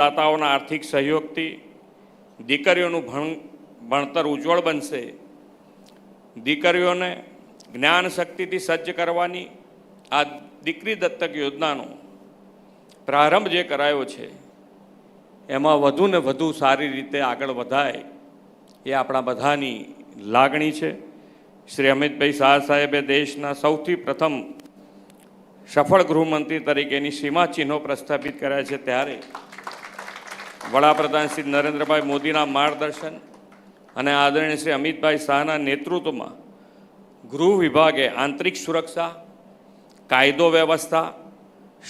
દાતાઓના આર્થિક સહયોગથી દીકરીઓનું ભણ, ભણતર ઉજ્જવળ બનશે. દીકરીઓને જ્ઞાન શક્તિથી સજ્જ કરવાની આ દીકરી દત્તક યોજનાનો પ્રારંભ જે કરાયો છે, એમાં વધુ ને વધુ સારી રીતે આગળ વધાય એ આપણા બધાની લાગણી છે. શ્રી અમિતભાઈ શાહ સાહેબે દેશના સૌથી પ્રથમ સફળ ગૃહમંત્રી તરીકેની સીમાચિહ્નો પ્રસ્થાપિત કર્યા છે ત્યારે વડાપ્રધાન શ્રી નરેન્દ્રભાઈ મોદીના માર્ગદર્શન અને આદરણીય શ્રી અમિતભાઈ શાહના નેતૃત્વમાં ગૃહ વિભાગે આંતરિક સુરક્ષા, કાયદો વ્યવસ્થા,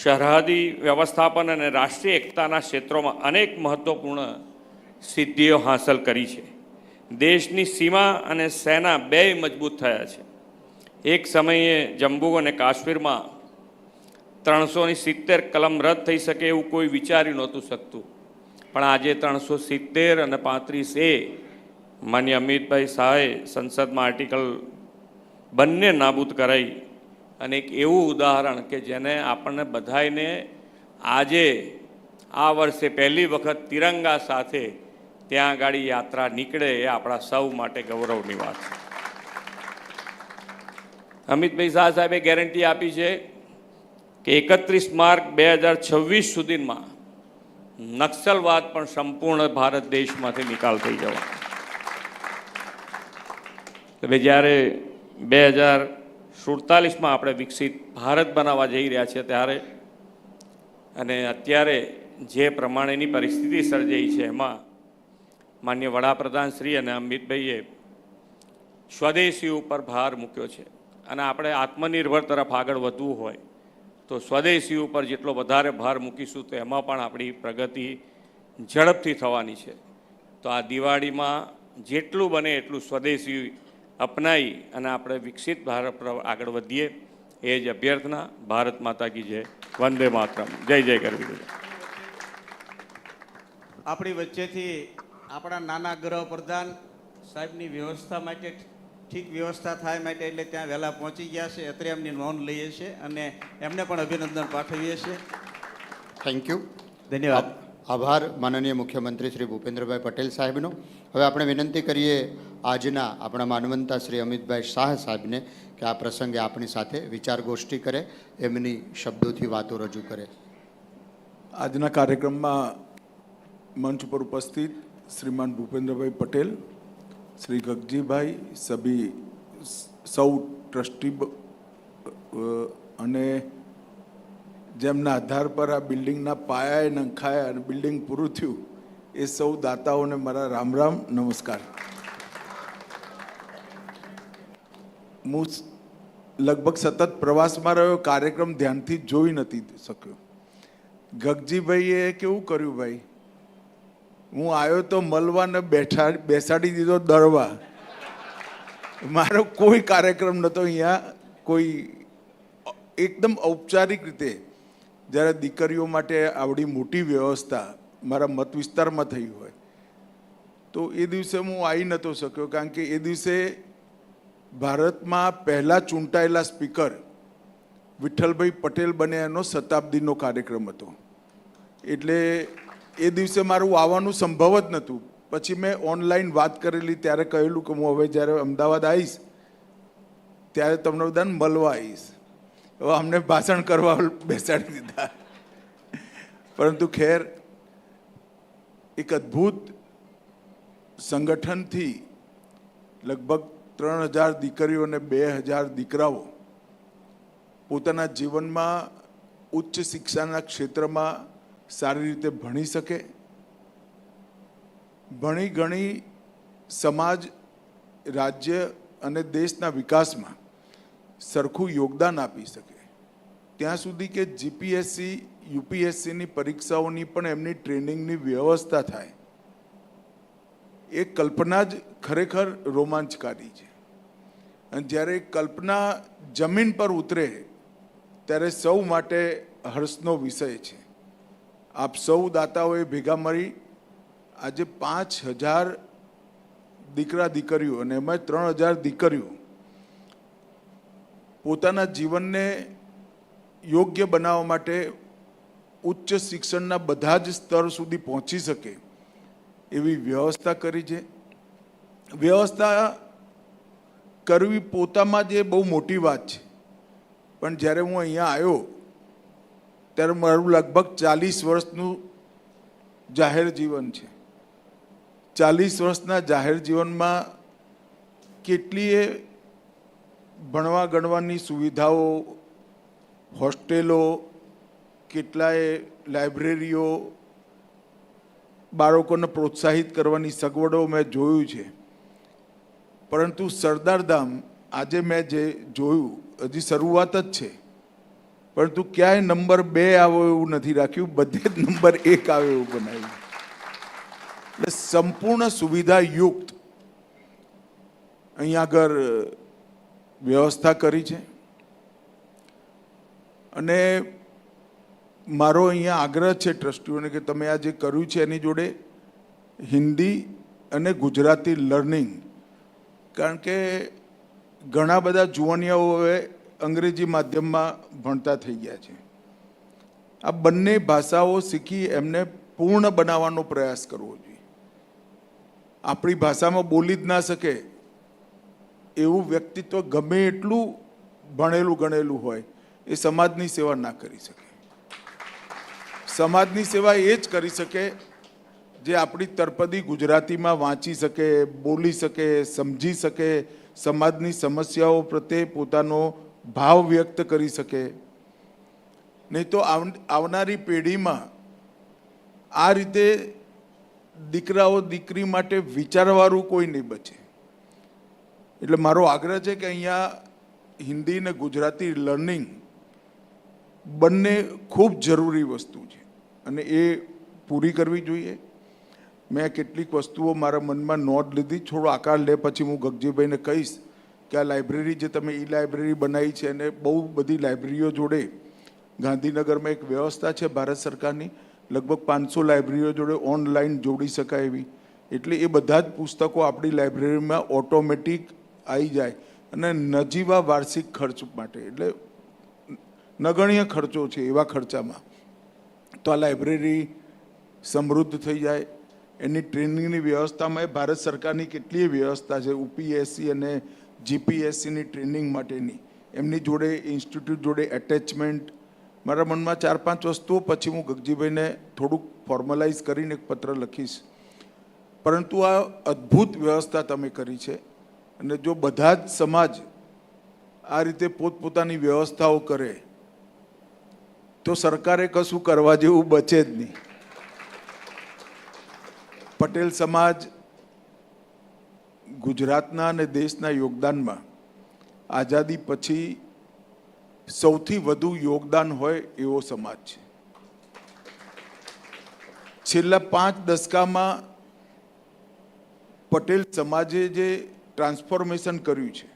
સરહદી વ્યવસ્થાપન અને રાષ્ટ્રીય એકતાના ક્ષેત્રોમાં અનેક મહત્વપૂર્ણ સિદ્ધિઓ હાંસલ કરી છે. દેશની સીમા અને સેના બેય મજબૂત થયા છે. એક સમયે જમ્મુ અને કાશ્મીરમાં ત્રણસોની સિત્તેર કલમ રદ થઈ શકે એવું કોઈ વિચારી નહોતું શકતું. પણ આજે ત્રણસો સિત્તેર અને પાંત્રીસ એ માન્ય અમિતભાઈ શાહે સંસદમાં આર્ટિકલ બંને નાબૂદ કરાઈ. અને એક એવું ઉદાહરણ કે જેને આપણને બધાને આજે, આ વર્ષે પહેલી વખત તિરંગા સાથે ત્યાં આગળ યાત્રા નીકળે એ આપણા સૌ માટે ગૌરવની વાત છે. અમિતભાઈ શાહ સાહેબે ગેરંટી આપી છે કે એકત્રીસ માર્ચ બે હજાર છવ્વીસ સુધીમાં નક્સલવાદ પણ સંપૂર્ણ ભારત દેશમાંથી નિકાલ થઈ જવા. હવે જ્યારે બે હજાર સુડતાલીસમાં આપણે વિકસિત ભારત બનાવવા જઈ રહ્યા છીએ ત્યારે અને અત્યારે જે પ્રમાણેની પરિસ્થિતિ સર્જાઈ છે એમાં માન્ય વડાપ્રધાન શ્રી અને અમિતભાઈએ સ્વદેશી ઉપર ભાર મૂક્યો છે. અને આપણે આત્મનિર્ભર તરફ આગળ વધવું હોય તો સ્વદેશી ઉપર જેટલો વધારે ભાર મૂકીશું તો એમાં પણ આપણી પ્રગતિ ઝડપથી થવાની છે. તો આ દિવાળીમાં જેટલું બને એટલું સ્વદેશી અપનાવી અને આપણે વિકસિત ભારત પર આગળ વધીએ. એ જ અભ્યર્થના, ભારત માતા કી જય. વંદે માતરમ. જય જય કરવી આપણી વચ્ચેથી આપણા નાના ગ્રહ પ્રધાન સાહેબની વ્યવસ્થા માટે ઠીક વ્યવસ્થા થાય માટે એટલે ત્યાં વહેલા પહોંચી ગયા છે. અત્રે એમની નોંધ લઈએ છીએ અને એમને પણ અભિનંદન પાઠવીએ છીએ થેન્ક યુ ધન્યવાદ. આભાર માનનીય મુખ્યમંત્રી શ્રી ભૂપેન્દ્રભાઈ પટેલ સાહેબનો. હવે આપણે વિનંતી કરીએ આજના આપણા માનવંતા શ્રી અમિતભાઈ શાહ સાહેબને કે આ પ્રસંગે આપણી સાથે વિચાર ગોષ્ઠી કરે એમની શબ્દોથી વાતો રજૂ કરે. આજના કાર્યક્રમમાં મંચ પર ઉપસ્થિત શ્રીમાન ભૂપેન્દ્રભાઈ પટેલ શ્રી ગગજીભાઈ સભી સૌ ટ્રસ્ટી અને જેમના આધાર પર આ બિલ્ડિંગના પાયાએ નંખાયા અને બિલ્ડિંગ પૂરું થયું, એ સૌ દાતાઓને મારા રામ રામ નમસ્કાર. હું લગભગ સતત પ્રવાસમાં રહ્યો, કાર્યક્રમ ધ્યાનથી જોઈ નથી શક્યો. ગગજીભાઈએ કેવું કર્યું ભાઈ? હું આવ્યો તો મળવાને બેઠા બેસાડી દીધો દળવા મારો કોઈ કાર્યક્રમ નહોતો અહીંયા. કોઈ એકદમ ઔપચારિક રીતે જ્યારે દીકરીઓ માટે આવડી મોટી વ્યવસ્થા મારા મત વિસ્તારમાં થઈ હોય, તો એ દિવસે હું આવી નહોતો શક્યો. કારણ કે એ દિવસે ભારતમાં પહેલાં ચૂંટાયેલા સ્પીકર વિઠ્ઠલભાઈ પટેલ બને એનો શતાબ્દીનો કાર્યક્રમ હતો. એટલે એ દિવસે મારું આવવાનું સંભવ જ નહોતું. પછી મેં ઓનલાઈન વાત કરેલી, ત્યારે કહેલું કે હું હવે જ્યારે અમદાવાદ આવીશ, ત્યારે તમને બધાને મળવા આવીશ. હવે અમને ભાષણ કરવા બેસાડી દીધા. પરંતુ ખેર, એક અદ્ભુત સંગઠનથી લગભગ ત્રણ હજાર દીકરીઓ અને બે હજાર દીકરાઓ પોતાના જીવનમાં ઉચ્ચ શિક્ષાના ક્ષેત્રમાં સારી રીતે ભણી શકે? ભણી ગણી સમાજ, રાજ્ય અને દેશના વિકાસમાં સરખું યોગદાન આપી શકે. ત્યાં સુધી કે જીપીએસસી યુપીએસસીની પરીક્ષાઓની પણ એમની ટ્રેનિંગની વ્યવસ્થા થાય. એ કલ્પના જ ખરેખર રોમાંચકારી છે. અને જ્યારે કલ્પના જમીન પર ઉતરે, ત્યારે સૌ માટે હર્ષનો વિષય છે. આપ સૌ દાતાઓએ ભેગા મળી આજે પાંચ હજાર દીકરા દીકરીઓ અને એમાં ત્રણ હજાર દીકરીઓ પોતાના જીવનને યોગ્ય બનાવવા માટે ઉચ્ચ શિક્ષણના બધા જ સ્તર સુધી પહોંચી શકે એવી વ્યવસ્થા કરી છે. વ્યવસ્થા કરવી પોતામાં જ બહુ મોટી વાત છે. પણ જ્યારે હું અહીંયા આવ્યો ત્યારે મારું લગભગ ચાલીસ વર્ષનું જાહેર જીવન છે. ચાલીસ વર્ષના જાહેર જીવનમાં કેટલીય ભણવા ગણવાની સુવિધાઓ, હોસ્ટેલો, કેટલાય લાઇબ્રેરીઓ બાળકોને પ્રોત્સાહિત કરવાની સગવડો મેં જોયું છે. પરંતુ સરદારધામ આજે મેં જે જોયું, હજી શરૂઆત જ છે. પરંતુ ક્યાંય નંબર બે આવો એવું નથી રાખ્યું, બધે જ નંબર એક આવે એવું બનાવ્યું. એટલે સંપૂર્ણ સુવિધા યુક્ત. અહીંયા આગળ વ્યવસ્થા કરી છે. અને મારો અહીંયા આગ્રહ છે ટ્રસ્ટીઓને કે તમે આ જે કર્યું છે એની જોડે હિન્દી અને ગુજરાતી લર્નિંગ. કારણ કે ઘણા બધા જુવાનિયાઓ હવે અંગ્રેજી માધ્યમમાં ભણતા થઈ ગયા છે. આ બંને ભાષાઓ શીખી એમને પૂર્ણ બનાવવાનો પ્રયાસ કરવો જોઈએ. આપણી ભાષામાં બોલી જ ના શકે. એવું વ્યક્તિત્વ ગમે એટલું ભણેલું ગણેલું હોય, એ સમાજની સેવા ના કરી શકે. સમાજની સેવા એ જ કરી શકે જે આપણી તરપદી ગુજરાતીમાં વાંચી શકે, બોલી શકે, સમજી શકે. સમાજની સમસ્યાઓ પ્રત્યે પોતાનો ભાવ વ્યક્ત કરી શકે. નહીં તો આવનારી પેઢીમાં આ રીતે દીકરાઓ દીકરી માટે વિચારવાળું કોઈ નહીં બચે. એટલે મારો આગ્રહ છે કે અહીંયા હિન્દી ને ગુજરાતી લર્નિંગ બંને ખૂબ જરૂરી વસ્તુ છે અને એ પૂરી કરવી જોઈએ. મેં કેટલીક વસ્તુઓ મારા મનમાં નોંધ લીધી, થોડો આકાર લે, પછી હું ગગજીભાઈને કહીશ. કે આ લાઇબ્રેરી જે તમે ઈ લાઇબ્રેરી બનાવી છે અને બહુ બધી લાઇબ્રેરીઓ જોડે ગાંધીનગરમાં એક વ્યવસ્થા છે ભારત સરકારની. લગભગ પાંચસો લાઇબ્રેરીઓ જોડે ઓનલાઈન જોડી શકાય એવી. એટલે એ બધા જ પુસ્તકો આપણી લાઇબ્રેરીમાં ઓટોમેટિક આવી જાય અને નજીવા વાર્ષિક ખર્ચ માટે. એટલે નગણ્ય ખર્ચો છે એવા ખર્ચામાં. તો આ લાઇબ્રેરી સમૃદ્ધ થઈ જાય. એની ટ્રેનિંગની વ્યવસ્થામાં એ ભારત સરકારની કેટલીય વ્યવસ્થા છે? યુપીએસસી અને જીપીએસસીની ટ્રેનિંગ માટેની. એમની જોડે ઇન્સ્ટિટ્યૂટ જોડે એટેચમેન્ટ મારા મનમાં ચાર પાંચ વસ્તુઓ પછી હું ગગજીભાઈને થોડુંક ફોર્મલાઇઝ કરીને એક પત્ર લખીશ. પરંતુ આ અદ્ભુત વ્યવસ્થા તમે કરી છે. અને જો બધા જ સમાજ આ રીતે પોતપોતાની વ્યવસ્થાઓ કરે, તો સરકારે કશું કરવા જેવું બચે જ નહીં. પટેલ સમાજ ગુજરાતના અને દેશના યોગદાનમાં આઝાદી પછી સૌથી વધુ યોગદાન હોય એવો સમાજ છે. છેલ્લા પાંચ દશકામાં પટેલ સમાજે જે ટ્રાન્સફોર્મેશન કર્યું છે,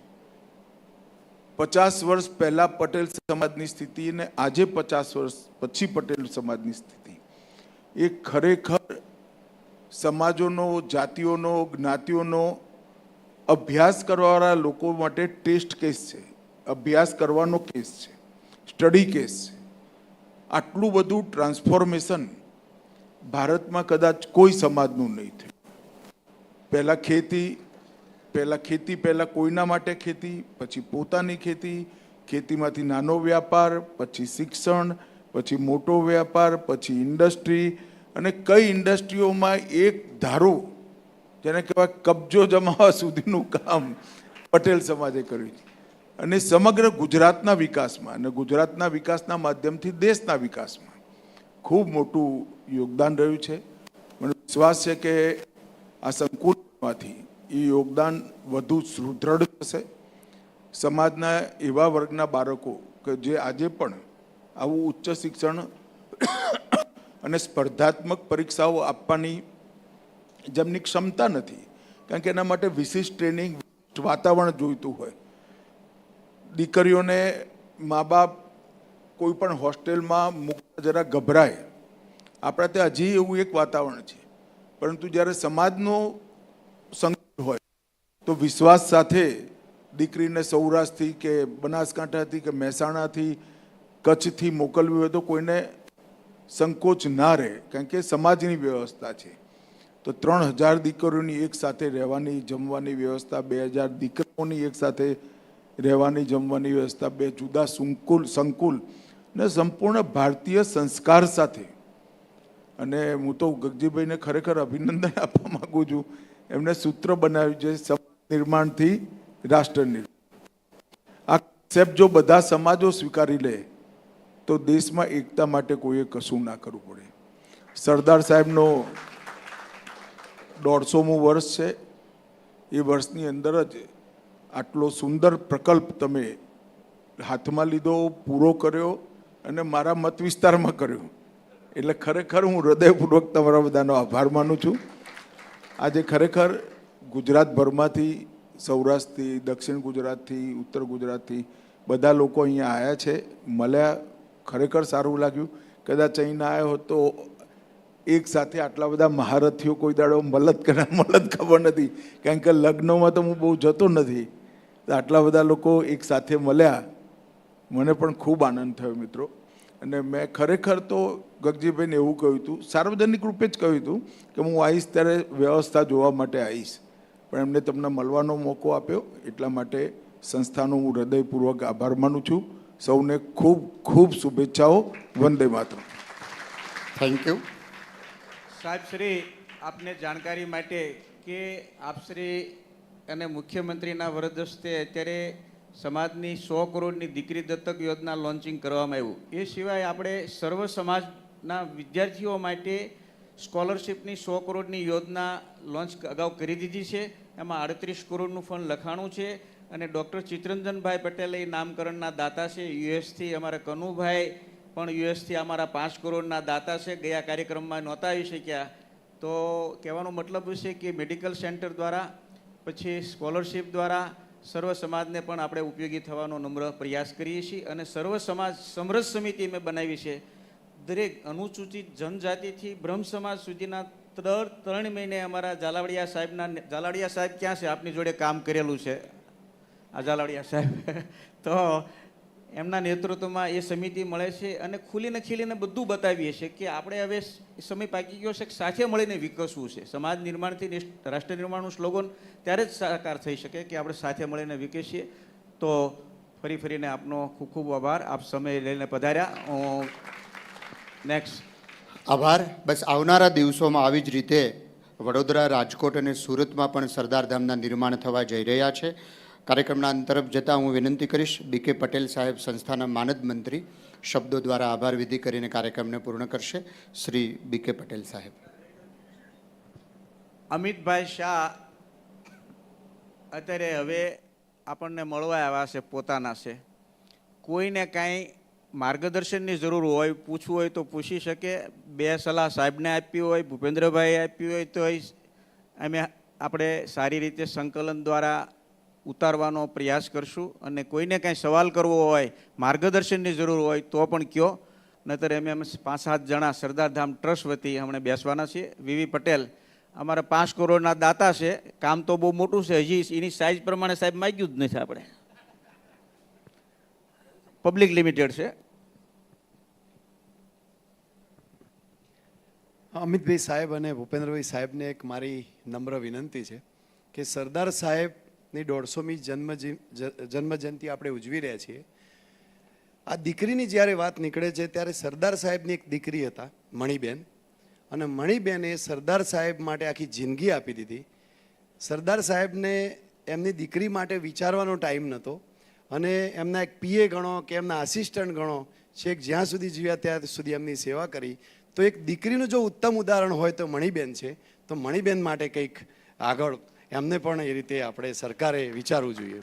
પચાસ વર્ષ પહેલા પટેલ સમાજની સ્થિતિ અને આજે પચાસ વર્ષ પછી પટેલ સમાજની સ્થિતિ, એ ખરેખર સમાજોનો, જાતિઓનો, જ્ઞાતિઓનો અભ્યાસ કરવાવાળા લોકો માટે ટેસ્ટ કેસ છે. અભ્યાસ કરવાનો કેસ છે. સ્ટડી કેસ છે. આટલું બધું ટ્રાન્સફોર્મેશન ભારતમાં કદાચ કોઈ સમાજનું નહીં થયું. પહેલાં ખેતી પહેલાં ખેતી, પહેલાં કોઈના માટે ખેતી, પછી પોતાની ખેતી, ખેતીમાંથી નાનો વ્યાપાર, પછી શિક્ષણ, પછી મોટો વ્યાપાર, પછી ઇન્ડસ્ટ્રી અને કઈ ઇન્ડસ્ટ્રીઓમાં એક ધારો જેને કહેવાય કબજો જમાવા સુધીનું કામ પટેલ સમાજે કર્યું છે. અને સમગ્ર ગુજરાતના વિકાસમાં અને ગુજરાતના વિકાસના માધ્યમથી દેશના વિકાસમાં ખૂબ મોટું યોગદાન રહ્યું છે. મને વિશ્વાસ છે કે આ સંકુલમાંથી એ યોગદાન વધુ સુદૃઢ થશે. સમાજના એવા વર્ગના બાળકો કે જે આજે પણ આવું ઉચ્ચ શિક્ષણ અને સ્પર્ધાત્મક પરીક્ષાઓ આપવાની જેમની ક્ષમતા નથી. કારણ કે એના માટે વિશિષ્ટ ટ્રેનિંગ વાતાવરણ જોઈતું હોય. દીકરીઓને મા બાપ કોઈ પણ હોસ્ટેલમાં મૂકવા જરા ગભરાય. આપણા ત્યાં હજી એવું એક વાતાવરણ છે. પરંતુ જ્યારે સમાજનો સંકટ હોય, તો વિશ્વાસ સાથે દીકરીને સૌરાષ્ટ્રથી કે બનાસકાંઠાથી કે મહેસાણાથી, કચ્છથી મોકલવી હોય તો કોઈને સંકોચ ના રહે. કારણ કે સમાજની વ્યવસ્થા છે. તો ત્રણ હજાર દીકરીઓની એક સાથે રહેવાની, જમવાની વ્યવસ્થા, બે હજાર દીકરાઓની એક સાથે રહેવાની, જમવાની વ્યવસ્થા, બે જુદા સંકુલ સંકુલ ને સંપૂર્ણ ભારતીય સંસ્કાર સાથે. અને હું તો ગગજીભાઈને ખરેખર અભિનંદન આપવા માગું છું. એમને સૂત્ર બનાવ્યું છે, સમાજ નિર્માણથી રાષ્ટ્ર આ concept જો બધા સમાજો સ્વીકારી લે, તો દેશમાં એકતા માટે કોઈએ કશું ના કરવું પડે. સરદાર સાહેબનો દોઢસોમું વર્ષ છે. એ વર્ષની અંદર જ આટલો સુંદર પ્રકલ્પ તમે હાથમાં લીધો, પૂરો કર્યો અને મારા મત વિસ્તારમાં કર્યો. એટલે ખરેખર હું હૃદયપૂર્વક તમારા બધાનો આભાર માનું છું. આજે ખરેખર ગુજરાતભરમાંથી સૌરાષ્ટ્રથી, દક્ષિણ ગુજરાતથી, ઉત્તર ગુજરાતથી બધા લોકો અહીંયા આવ્યા છે. મળ્યા, ખરેખર સારું લાગ્યું. કદાચ અહીં ના આવ્યો હોત તો એક સાથે આટલા બધા મહારથીઓ કોઈ દાડો મલત કરે મલત ખબર નથી. કારણ કે લગ્નમાં તો હું બહુ જતો નથી. આટલા બધા લોકો એક સાથે મળ્યા. મને પણ ખૂબ આનંદ થયો મિત્રો. અને મેં ખરેખર તો ગગજીભાઈને એવું કહ્યું હતું, સાર્વજનિક રૂપે જ કહ્યું હતું કે હું આવીશ ત્યારે વ્યવસ્થા જોવા માટે આવીશ પણ એમને તમને મળવાનો મોકો આપ્યો, એટલા માટે સંસ્થાનો હું હૃદયપૂર્વક આભાર માનું છું. સૌને ખૂબ ખૂબ શુભેચ્છાઓ. વંદે માતરમ. થેન્ક યુ સાહેબ, શ્રી, આપને જાણકારી માટે કે આપશ્રી અને મુખ્યમંત્રીના વરદસ્તે અત્યારે સમાજની સો કરોડની દીકરી દત્તક યોજના લોન્ચિંગ કરવામાં આવ્યું. એ સિવાય આપણે સર્વ સમાજના વિદ્યાર્થીઓ માટે સ્કોલરશિપની સો કરોડની યોજના લોન્ચ અગાઉ કરી દીધી છે. એમાં આડત્રીસ કરોડનું ફંડ લખાણું છે અને ડૉક્ટર ચિત્તરંજનભાઈ પટેલ એ નામકરણના દાતા છે. યુએસથી અમારા કનુભાઈ પણ યુએસથી અમારા પાંચ કરોડના દાતા છે, ગયા કાર્યક્રમમાં નહોતા આવી શક્યા. તો કહેવાનો મતલબ છે કે મેડિકલ સેન્ટર દ્વારા, પછી સ્કોલરશિપ દ્વારા સર્વ સમાજને પણ આપણે ઉપયોગી થવાનો નમ્ર પ્રયાસ કરીએ છીએ અને સર્વ સમાજ, સમરસ સમિતિ મેં બનાવી છે. દરેક અનુસૂચિત જનજાતિથી બ્રહ્મ સમાજ સુધીના દર ત્રણ મહિને અમારા ઝાલાવાડિયા સાહેબના ઝાલાવાડિયા સાહેબ ક્યાં છે? આપની જોડે કામ કરેલું છે. આ ઝાલાવાડિયા સાહેબ. તો એમના નેતૃત્વમાં એ સમિતિ મળે છે અને ખુલીને ખીલીને બધું બતાવીએ છીએ કે આપણે હવે સમય પાકી ગયો છે કે સાથે મળીને વિકસવું છે. સમાજ નિર્માણથી રાષ્ટ્ર નિર્માણનું સ્લોગન ત્યારે જ સાકાર થઈ શકે કે આપણે સાથે મળીને વિકસીએ. તો ફરી ફરીને આપનો ખૂબ ખૂબ આભાર. આપ સમય લઈને પધાર્યા. નેક્સ્ટ આભાર. બસ આવનારા દિવસોમાં આવી જ રીતે વડોદરા, રાજકોટ અને સુરતમાં પણ સરદાર ધામના નિર્માણ થવા જઈ રહ્યા છે. કાર્યક્રમના અંત જતાં હું વિનંતી કરીશ બીકે પટેલ સાહેબ સંસ્થાના માનદ મંત્રી શબ્દો દ્વારા આભાર વિધિ કરીને કાર્યક્રમને પૂર્ણ કરશે. શ્રી બીકે પટેલ સાહેબ. અમિતભાઈ શાહ અત્યારે હવે આપણને મળવા આવ્યા છે, પોતાના છે. કોઈને કાંઈ માર્ગદર્શનની જરૂર હોય, પૂછવું હોય તો પૂછી શકે. બે સલાહ સાહેબને આપી હોય, ભૂપેન્દ્રભાઈએ આપી હોય તો અમે આપણે સારી રીતે સંકલન દ્વારા ઉતારવાનો પ્રયાસ કરશું અને કોઈને કાંઈ સવાલ કરવો હોય, માર્ગદર્શનની જરૂર હોય, તો પણ કયો. નહીતર અમે અમે પાંચ સાત જણા સરદારધામ ટ્રસ્ટ વતી હમણાં બેસવાના છીએ. વીવી પટેલ અમારા પાંચ કરોડના દાતા છે. કામ તો બહુ મોટું છે. હજી એની સાઇઝ પ્રમાણે સાહેબ માગ્યું જ નથી આપણે. પબ્લિક લિમિટેડ છે. અમિતભાઈ સાહેબ અને ભૂપેન્દ્રભાઈ સાહેબને એક મારી નમ્ર વિનંતી છે કે સરદાર સાહેબની દોઢસોમી જન્મ જન્મજયંતિ આપણે ઉજવી રહ્યા છીએ. આ દીકરીની જ્યારે વાત નીકળે છે, ત્યારે સરદાર સાહેબની એક દીકરી હતા, મણિબેન. અને મણિબેને સરદાર સાહેબ માટે આખી જિંદગી આપી દીધી. સરદાર સાહેબને એમની દીકરી માટે વિચારવાનો ટાઈમ નહોતો અને એમના એક પીએ ગણો કે એમના આસિસ્ટન્ટ ગણો છેક જ્યાં સુધી જીવ્યા ત્યાં સુધી એમની સેવા કરી. તો એક દીકરીનું જો ઉત્તમ ઉદાહરણ હોય તો મણિબેન છે. તો મણિબેન માટે કંઈક આગળ એમને પણ એ રીતે આપણે સરકારે વિચારવું જોઈએ.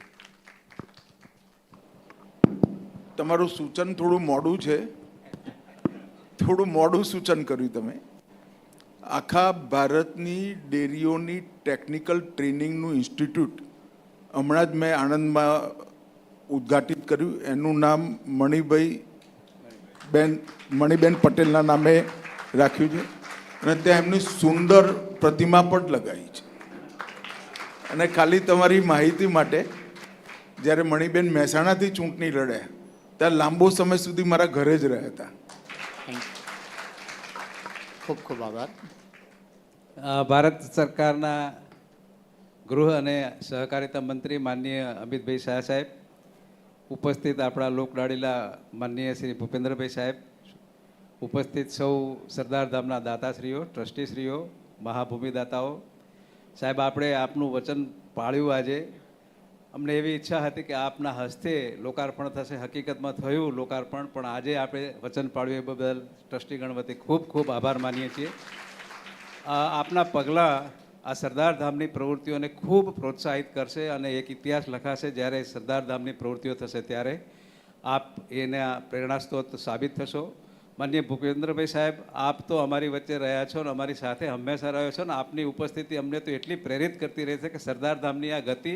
તમારું સૂચન થોડું મોડું છે. થોડું મોડું સૂચન કર્યું તમે. આખા ભારતની ડેરીઓની ટેકનિકલ ટ્રેનિંગનું ઇન્સ્ટિટ્યૂટ હમણાં જ મેં આણંદમાં ઉદ્ઘાટિત કર્યું. એનું નામ મણિભાઈ બેન, મણિબેન પટેલના નામે રાખ્યું છે. અને ત્યાં એમની સુંદર પ્રતિમા પણ લગાવી અને ખાલી તમારી માહિતી માટે જ્યારે મણિબેન મહેસાણાથી ચૂંટણી લડ્યા ત્યારે લાંબો સમય સુધી મારા ઘરે જ રહ્યા હતા. ખૂબ ખૂબ આભાર. ભારત સરકારના ગૃહ અને સહકારિતા મંત્રી માનનીય અમિતભાઈ શાહ સાહેબ ઉપસ્થિત આપણા લોકડાળીલા માનનીય શ્રી ભૂપેન્દ્રભાઈ સાહેબ ઉપસ્થિત સૌ સરદાર ધામના દાતાશ્રીઓ ટ્રસ્ટીશ્રીઓ મહાભૂમિદાતાઓ સાહેબ, આપણે આપનું વચન પાળ્યું આજે. અમને એવી ઈચ્છા હતી કે આપના હસ્તે લોકાર્પણ થશે, હકીકતમાં થયું લોકાર્પણ, પણ આજે આપણે વચન પાળ્યું એ બદલ ટ્રસ્ટીગણ વતી ખૂબ ખૂબ આભાર માનીએ છીએ. આપના પગલાં આ સરદાર ધામની પ્રવૃત્તિઓને ખૂબ પ્રોત્સાહિત કરશે અને એક ઇતિહાસ લખાશે, જ્યારે સરદાર ધામની પ્રવૃત્તિઓ થશે ત્યારે આપ એને પ્રેરણાસ્ત્રોત સાબિત થશો. માનનીય ભૂપેન્દ્રભાઈ સાહેબ, આપ તો અમારી વચ્ચે રહ્યા છો ને અમારી સાથે હંમેશા રહ્યો છો ને આપની ઉપસ્થિતિ અમને તો એટલી પ્રેરિત કરતી રહે છે કે સરદાર ધામની આ ગતિ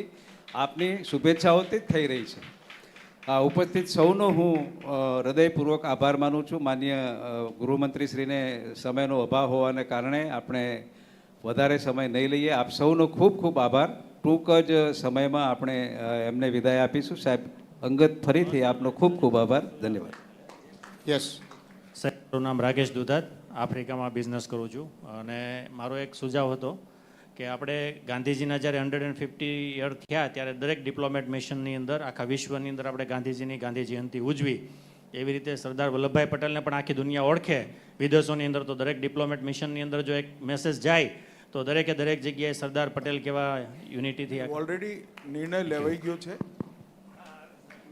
આપની શુભેચ્છાઓથી જ થઈ રહી છે. આ ઉપસ્થિત સૌનો હું હૃદયપૂર્વક આભાર માનું છું. માન્ય ગૃહમંત્રીશ્રીને સમયનો અભાવ હોવાને કારણે આપણે વધારે સમય નહીં લઈએ. આપ સૌનો ખૂબ ખૂબ આભાર. ટૂંક જ સમયમાં આપણે એમને વિદાય આપીશું. સાહેબ, અંગત ફરીથી આપનો ખૂબ ખૂબ આભાર. ધન્યવાદ. યસ સાહેબ મારું નામ રાકેશ દુધાત. આફ્રિકામાં બિઝનેસ કરું છું. અને મારો એક સુઝાવ હતો કે આપણે ગાંધીજીના જ્યારે હંડ્રેડ એન્ડ ફિફ્ટી યર થયા ત્યારે દરેક ડિપ્લોમેટ મિશનની અંદર આખા વિશ્વની અંદર આપણે ગાંધીજીની ગાંધી જયંતિ ઉજવી. એવી રીતે સરદાર વલ્લભભાઈ પટેલને પણ આખી દુનિયા ઓળખે. વિદેશોની અંદર તો દરેક ડિપ્લોમેટ મિશનની અંદર જો એક મેસેજ જાય તો દરેકે દરેક જગ્યાએ સરદાર પટેલ કેવા યુનિટીથી ઓલરેડી નિર્ણય લેવાઈ ગયો છે.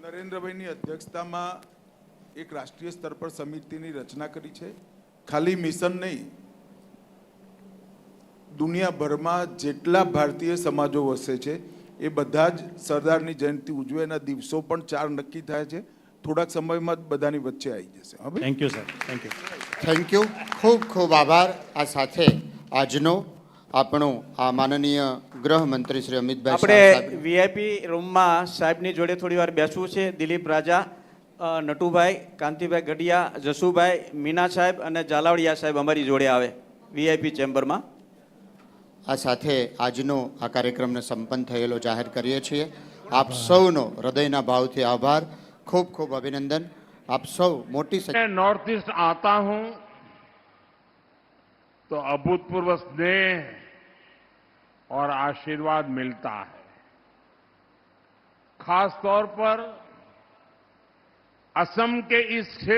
નરેન્દ્રભાઈની અધ્યક્ષતામાં એક રાષ્ટ્રીય સ્તર પર સમિતિની રચના કરી છે. ખાલી મિશન નહીં દુનિયાભરમાં જેટલા ભારતીય સમાજો વસે છે એ બધા જ સરદારની જયંતિ ઉજવે એના દિવસો પણ ચાર નક્કી થાય છે. થોડાક સમયમાં જ બધાની વચ્ચે આવી જશે. હવે thank you sir thank you thank you ખૂબ ખૂબ આભાર. આ સાથે આજનો આપણો આ માનનીય ગૃહમંત્રી શ્રી અમિતભાઈ શાહ આપણે વીઆઈપી રૂમમાં સાહેબની જોડે થોડી વાર બેસવું છે. દિલીપ રાજા નટુભાઈ કાંતિભાઈ ગઢિયા જસુભાઈ મીના સાહેબ અને જાલાવડિયા સાહેબ અમારી જોડે આવે વીઆઈપી ચેમ્બરમાં આ સાથે આજનો આ કાર્યક્રમને સંપન્ન થયેલો જાહેર કરીએ છીએ આપ સૌનો હૃદયના ભાવથી આભાર ખૂબ ખૂબ અભિનંદન આપ સૌ મોટી સંખ્યા मैं नॉर्थ ईस्ट आता हूं तो अभूतपूर्व स्नेह और आशीर्वाद मिलता है खास तौर पर असम के इस क्षेत्र